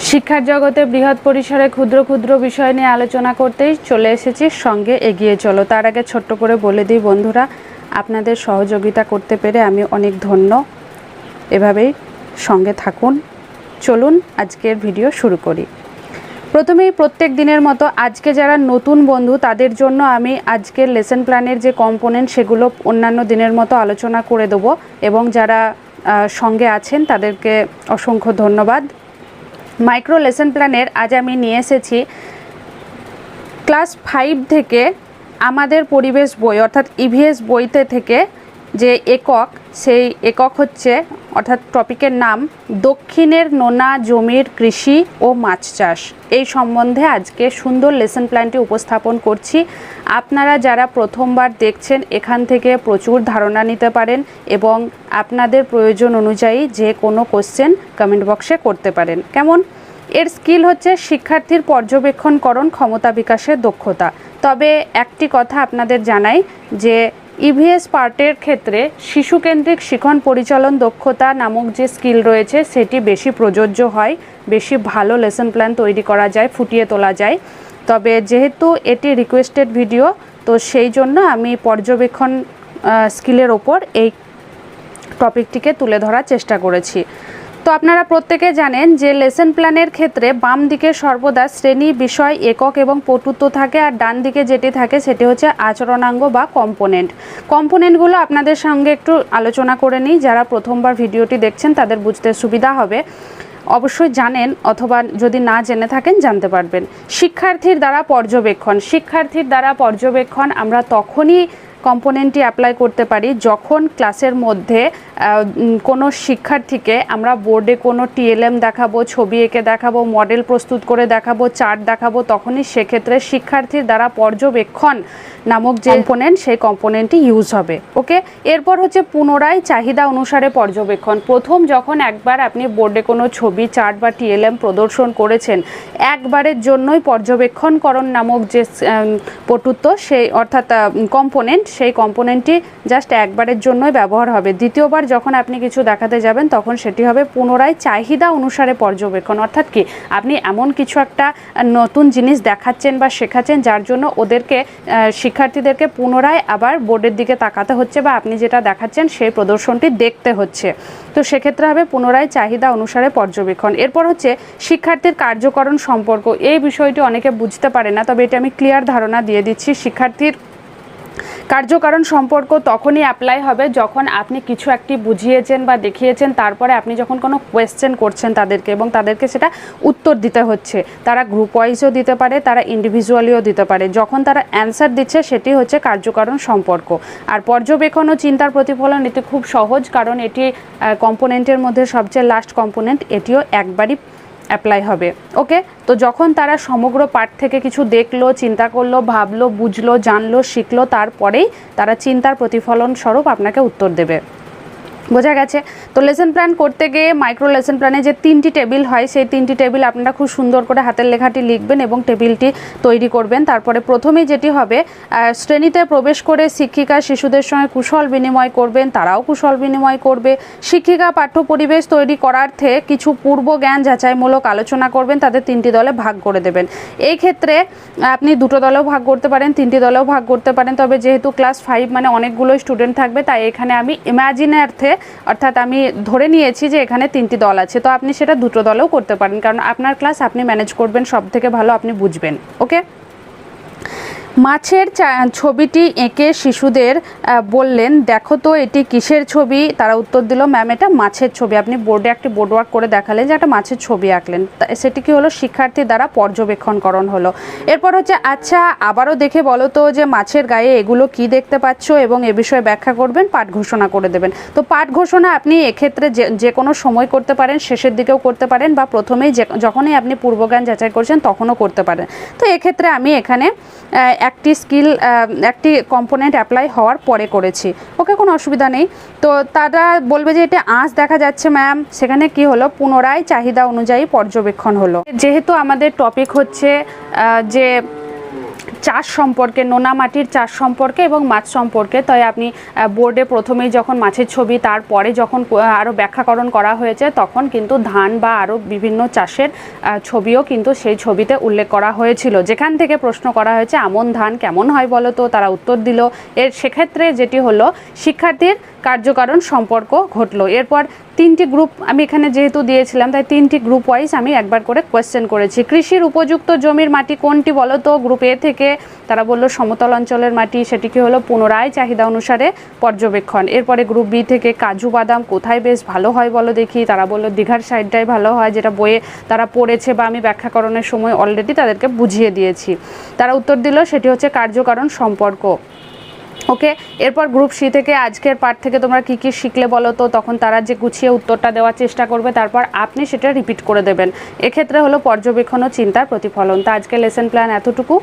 শিক্ষার জগতে বৃহৎ পরিসরে ক্ষুদ্র ক্ষুদ্র বিষয় নিয়ে আলোচনা করতেই চলে এসেছি, সঙ্গে এগিয়ে চলো। তার আগে ছোট্ট করে বলে দিই, বন্ধুরা, আপনাদের সহযোগিতা করতে পেরে আমি অনেক ধন্য। এভাবেই সঙ্গে থাকুন। চলুন, আজকের ভিডিও শুরু করি। প্রথমেই প্রত্যেক দিনের মতো আজকে যারা নতুন বন্ধু, তাদের জন্য আমি আজকের লেসন প্ল্যানের যে কম্পোনেন্ট সেগুলো অন্যান্য দিনের মতো আলোচনা করে দেবো এবং যারা সঙ্গে আছেন, তাদেরকে অসংখ্য ধন্যবাদ। মাইক্রো লেসন প্ল্যানের আজ আমি নিয়ে এসেছি ক্লাস ফাইভ থেকে আমাদের পরিবেশ বই, অর্থাৎ ইভিএস বইতে থেকে যে একক, সেই একক হচ্ছে, অর্থাৎ টপিকের নাম, দক্ষিণের নোনা জমির কৃষি ও মাছ চাষ। এই সম্বন্ধে আজকে সুন্দর লেসন প্ল্যানটি উপস্থাপন করছি। আপনারা যারা প্রথমবার দেখছেন, এখান থেকে প্রচুর ধারণা নিতে পারেন এবং আপনাদের প্রয়োজন অনুযায়ী যে কোনো কোশ্চেন কমেন্ট বক্সে করতে পারেন। কেমন? এর স্কিল হচ্ছে শিক্ষার্থীর পর্যবেক্ষণকরণ, ক্ষমতা বিকাশের দক্ষতা। তবে একটি কথা আপনাদের জানাই যে ইভিএস পার্টের ক্ষেত্রে শিশুকেন্দ্রিক শিখন পরিচালন দক্ষতা নামক যে স্কিল রয়েছে, সেটি বেশি প্রযোজ্য হয়, বেশি ভালো লেসন প্ল্যান তৈরি করা যায়, ফুটিয়ে তোলা যায়। তবে যেহেতু এটি রিকোয়েস্টেড ভিডিও তো সেই জন্য আমি পর্যবেক্ষণ স্কিলের ওপর এই টপিকটিকে তুলে ধরার চেষ্টা করেছি। তো আপনারা প্রত্যেকে জানেন যে লেসন প্ল্যানের ক্ষেত্রে বাম দিকে সর্বদা শ্রেণি, বিষয়, একক এবং পটুত্ব থাকে আর ডান দিকে যেটি থাকে সেটি হচ্ছে আচরণাঙ্গ বা কম্পোনেন্ট কম্পোনেন্টগুলো আপনাদের সঙ্গে একটু আলোচনা করে নিই। যারা প্রথমবার ভিডিওটি দেখছেন তাদের বুঝতে সুবিধা হবে। অবশ্যই জানেন অথবা যদি না জেনে থাকেন জানতে পারবেন। শিক্ষার্থীর দ্বারা পর্যবেক্ষণ। শিক্ষার্থীর দ্বারা পর্যবেক্ষণ আমরা তখনই কম্পোনেন্টটি অ্যাপ্লাই করতে পারি যখন ক্লাসের মধ্যে কোনো শিক্ষার্থীকে আমরা বোর্ডে কোনো টিএলএম দেখাবো, ছবি এঁকে দেখাবো, মডেল প্রস্তুত করে দেখাবো, চার্ট দেখাবো, তখনই সেক্ষেত্রে শিক্ষার্থীর দ্বারা পর্যবেক্ষণ নামক যে কম্পোনেন্ট, সেই কম্পোনেন্টটি ইউজ হবে ওকে এরপর হচ্ছে পুনরায় চাহিদা অনুসারে পর্যবেক্ষণ। প্রথম যখন একবার আপনি বোর্ডে কোনো ছবি, চার্ট বা টিএলএম প্রদর্শন করেছেন, একবারের জন্যই পর্যবেক্ষণকরণ নামক যে পটুত্ব, সেই, অর্থাৎ কম্পোনেন্ট, সেই কম্পোনেন্টটি জাস্ট একবারের জন্যই ব্যবহার হবে। দ্বিতীয়বার যখন আপনি কিছু দেখাতে যাবেন, তখন সেটি হবে পুনরায় চাহিদা অনুসারে পর্যবেক্ষণ। অর্থাৎ কি, আপনি এমন কিছু একটা নতুন জিনিস দেখাচ্ছেন বা শেখাচ্ছেন যার জন্য ওদেরকে শিক্ষার্থীদেরকে পুনরায় আবার বোর্ডের দিকে তাকাতে হচ্ছে বা আপনি যেটা দেখাচ্ছেন সেই প্রদর্শনটি দেখতে হচ্ছে। তো সেক্ষেত্রে হবে পুনরায় চাহিদা অনুসারে পর্যবেক্ষণ। এরপর হচ্ছে শিক্ষার্থীর কার্যকরণ সম্পর্ক। এই বিষয়টি অনেকে বুঝতে পারে না, তবে এটা আমি ক্লিয়ার ধারণা দিয়ে দিচ্ছি। শিক্ষার্থীর কার্যকারণ সম্পর্ক তখনই অ্যাপ্লাই হবে যখন আপনি কিছু একটি বুঝিয়েছেন বা দেখিয়েছেন, তারপরে আপনি যখন কোনো কোয়েশ্চেন করছেন তাদেরকে এবং তাদেরকে সেটা উত্তর দিতে হচ্ছে। তারা গ্রুপ ওয়াইজও দিতে পারে, তারা ইন্ডিভিজুয়ালিও দিতে পারে। যখন তারা অ্যান্সার দিচ্ছে, সেটি হচ্ছে কার্যকারণ সম্পর্ক। আর পর্যবেক্ষণ ও চিন্তার প্রতিফলন এটি খুব সহজ, কারণ এটি কম্পোনেন্টের মধ্যে সবচেয়ে লাস্ট কম্পোনেন্ট এটিও একবারই অ্যাপ্লাই হবে ওকে তো যখন তারা সমগ্র পাঠ থেকে কিছু দেখল, চিন্তা করল, ভাবলো, বুঝলো, জানলো, শিখলো, তারপরেই তারা চিন্তার প্রতিফলন স্বরূপ আপনাকে উত্তর দেবে। বোঝা গেছে। তো লেসন প্ল্যান করতে গিয়ে মাইক্রো লেসন প্ল্যানে যে তিনটি টেবিল হয়, সেই তিনটি টেবিল আপনারা খুব সুন্দর করে হাতের লেখাটি লিখবেন এবং টেবিলটি তৈরি করবেন। তারপরে প্রথমেই যেটি হবে শ্রেণীতে প্রবেশ করে শিক্ষিকা শিশুদের সঙ্গে কুশল বিনিময় করবেন, তারাও কুশল বিনিময় করবে। শিক্ষিকা পাঠ্য পরিবেশ তৈরি করার্থে কিছু পূর্ব জ্ঞান যাচাইমূলক আলোচনা করবেন, তাদের তিনটি দলে ভাগ করে দেবেন। এই ক্ষেত্রে আপনি দুটো দলেও ভাগ করতে পারেন, তিনটি দলেও ভাগ করতে পারেন, তবে যেহেতু ক্লাস ফাইভ মানে অনেকগুলো স্টুডেন্ট থাকবে, তাই এখানে আমি ইমাজিনার্থে অর্থাৎ আমি ধরে নিয়েছি যে এখানে তিনটি দল আছে, তো আপনি সেটা দুটো দলেও করতে পারেন, কারণ আপনার ক্লাস আপনি ম্যানেজ করবেন সব থেকে ভালো আপনি বুঝবেন ওকে মাছের ছবিটি এঁকে শিশুদের বললেন, দেখো তো এটি কিসের ছবি? তারা উত্তর দিল, ম্যাম, এটা মাছের ছবি। আপনি বোর্ডে একটি বোর্ড ওয়ার্ক করে দেখালেন যে একটা মাছের ছবি আঁকলেন। সেটি কি হলো? শিক্ষার্থী দ্বারা পর্যবেক্ষণকরণ হলো। এরপর হচ্ছে আচ্ছা আবারও দেখে বলো তো যে মাছের গায়ে এগুলো কি দেখতে পাচ্ছ এবং এ বিষয়ে ব্যাখ্যা করবেন, পাঠ ঘোষণা করে দেবেন। তো পাঠ ঘোষণা আপনি এক্ষেত্রে যে যে কোনো সময় করতে পারেন, শেষের দিকেও করতে পারেন বা প্রথমেই যে, যখনই আপনি পূর্বজ্ঞান যাচাই করছেন, তখনও করতে পারেন। তো এক্ষেত্রে আমি এখানে একটি স্কিল একটি কম্পোনেন্ট অ্যাপ্লাই হওয়ার পরে করেছি। ওকে কোনো অসুবিধা নেই। তো তারা বলবে যে এটা আঁচ দেখা যাচ্ছে ম্যাম সেখানে কি হলো? পুনরায় চাহিদা অনুযায়ী পর্যবেক্ষণ হলো। যেহেতু আমাদের টপিক হচ্ছে যে চাষ সম্পর্কে, নোনা মাটির চাষ সম্পর্কে এবং মাছ সম্পর্কে। তাই আপনি বোর্ডে প্রথমেই যখন মাছের ছবি, তারপরে যখন আরও ব্যাখ্যাকরণ করা হয়েছে, তখন কিন্তু ধান বা আরও বিভিন্ন চাষের ছবিও কিন্তু সেই ছবিতে উল্লেখ করা হয়েছিল। যেখান থেকে প্রশ্ন করা হয়েছে, আমন ধান কেমন হয় বলো তো? তারা উত্তর দিল, এর সেক্ষেত্রে যেটি হলো, শিক্ষার্থীর কার্যকারণ সম্পর্ক ঘটলো। এরপর তিনটি গ্রুপ, আমি এখানে যেহেতু দিয়েছিলাম, তাই তিনটি গ্রুপ ওয়াইজ আমি একবার করে কোয়েশ্চেন করেছি। কৃষির উপযুক্ত জমির মাটি কোনটি বলো তো? গ্রুপ এ থেকে তারা বলল, সমতল অঞ্চলের মাটি সেটিকে হলো পুনরায় চাহিদা অনুসারে পর্যবেক্ষণ। এরপরে গ্রুপ বি থেকে কাজু বাদাম কোথায় বেশ ভালো হয় বলো দেখি। তারা বলল, দীঘার সাইডটাই ভালো হয়, যেটা বইয়ে তারা পড়েছে বা আমি ব্যাখ্যাকরণের সময় অলরেডি তাদেরকে বুঝিয়ে দিয়েছি। তারা উত্তর দিল, সেটি হচ্ছে কার্যকারণ সম্পর্ক। ওকে এরপর গ্রুপ সি থেকে আজকের পার্ট থেকে তোমরা কি কি শিখলে বলো তো? তখন তারা যে গুছিয়ে উত্তরটা দেওয়ার চেষ্টা করবে, তারপর আপনি সেটা রিপিট করে দেবেন। এক্ষেত্রে হলো পর্যবেক্ষণ ও চিন্তার প্রতিফলন। তা আজকে লেসন প্ল্যান এতটুকু।